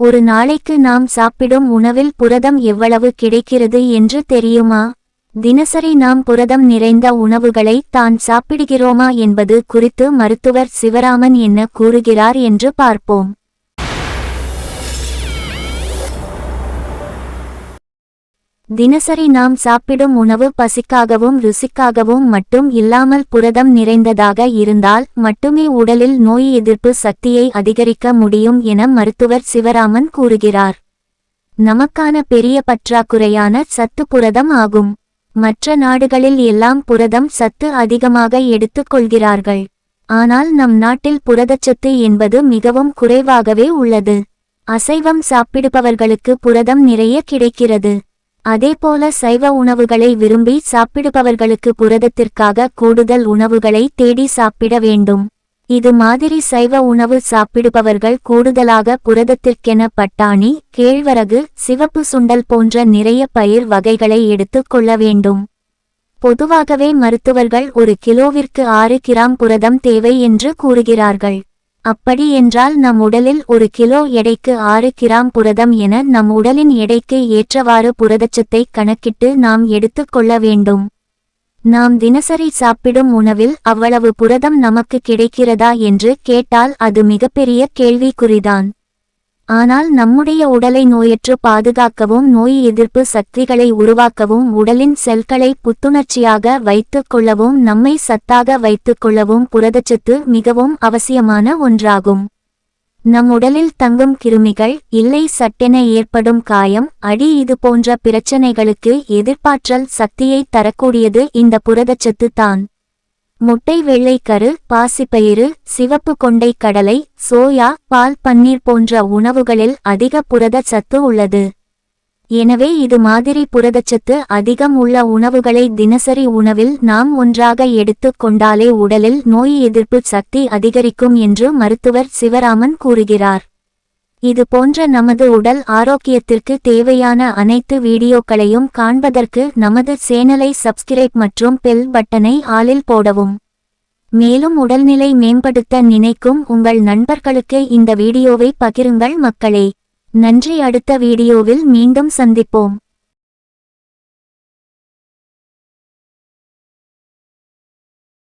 ஒரு நாளைக்கு நாம் சாப்பிடும் உணவில் புரதம் எவ்வளவு கிடைக்கிறது என்று தெரியுமா? தினசரி நாம் புரதம் நிறைந்த உணவுகளை தான் சாப்பிடுகிறோமா என்பது குறித்து மருத்துவர் சிவராமன் என்ன கூறுகிறார் என்று பார்ப்போம். தினசரி நாம் சாப்பிடும் உணவு பசிக்காகவும் ருசிக்காகவும் மட்டும் இல்லாமல் புரதம் நிறைந்ததாக இருந்தால் மட்டுமே உடலில் நோய் எதிர்ப்பு சக்தியை அதிகரிக்க முடியும் என மருத்துவர் சிவராமன் கூறுகிறார். நமக்கான பெரிய பற்றாக்குறையான சத்து புரதம் ஆகும். மற்ற நாடுகளில் எல்லாம் புரதம் சத்து அதிகமாக எடுத்துக் கொள்கிறார்கள். ஆனால் நம் நாட்டில் புரதச்சத்து என்பது மிகவும் குறைவாகவே உள்ளது. அசைவம் சாப்பிடுபவர்களுக்கு புரதம் நிறைய கிடைக்கிறது. அதேபோல சைவ உணவுகளை விரும்பி சாப்பிடுபவர்களுக்கு புரதத்திற்காக கூடுதல் உணவுகளை தேடி சாப்பிட வேண்டும். இது மாதிரி சைவ உணவு சாப்பிடுபவர்கள் கூடுதலாக புரதத்திற்கென பட்டாணி கேழ்வரகு சிவப்பு சுண்டல் போன்ற நிறைய பயிர் வகைகளை எடுத்துக் கொள்ள வேண்டும். பொதுவாகவே மருத்துவர்கள் ஒரு கிலோவிற்கு ஆறு கிராம் புரதம் தேவை என்று கூறுகிறார்கள். அப்படி என்றால் நம் உடலில் ஒரு கிலோ எடைக்கு ஆறு கிராம் புரதம் என நம் உடலின் எடைக்கு ஏற்றவாறு புரதச்சத்தை கணக்கிட்டு நாம் எடுத்துக் கொள்ள வேண்டும். நாம் தினசரி சாப்பிடும் உணவில் அவ்வளவு புரதம் நமக்கு கிடைக்கிறதா என்று கேட்டால் அது மிகப்பெரிய கேள்விக்குறிதான். ஆனால் நம்முடைய உடலை நோயற்று பாதுகாக்கவும் நோய் எதிர்ப்பு சக்திகளை உருவாக்கவும் உடலின் செல்களை புத்துணர்ச்சியாக வைத்துக் கொள்ளவும் நம்மை சத்தாக வைத்துக் கொள்ளவும் புரதச்சத்து மிகவும் அவசியமான ஒன்றாகும். நம் உடலில் தங்கும் கிருமிகள் இல்லை சட்டென ஏற்படும் காயம் அடி இது போன்ற பிரச்சனைகளுக்கு எதிர்ப்பாற்றல் சக்தியை தரக்கூடியது இந்த புரதச்சத்து தான். முட்டை வெள்ளைக்கரு பாசிப்பயிறு சிவப்பு கொண்டை கடலை சோயா பால் பன்னீர் போன்ற உணவுகளில் அதிக புரதச்சத்து சத்து உள்ளது. எனவே இது மாதிரி புரதச்சத்து அதிகம் உள்ள உணவுகளை தினசரி உணவில் நாம் ஒன்றாக எடுத்துக் கொண்டாலே உடலில் நோய் எதிர்ப்பு சக்தி அதிகரிக்கும் என்று மருத்துவர் சிவராமன் கூறுகிறார். இது போன்ற நமது உடல் ஆரோக்கியத்திற்கு தேவையான அனைத்து வீடியோக்களையும் காண்பதற்கு நமது சேனலை சப்ஸ்கிரைப் மற்றும் பெல் பட்டனை ஆளில் போடவும். மேலும் உடல்நிலை மேம்படுத்த நினைக்கும் உங்கள் நண்பர்களுக்கு இந்த வீடியோவை பகிருங்கள் மக்களே. நன்றி அடுத்த வீடியோவில் மீண்டும் சந்திப்போம்.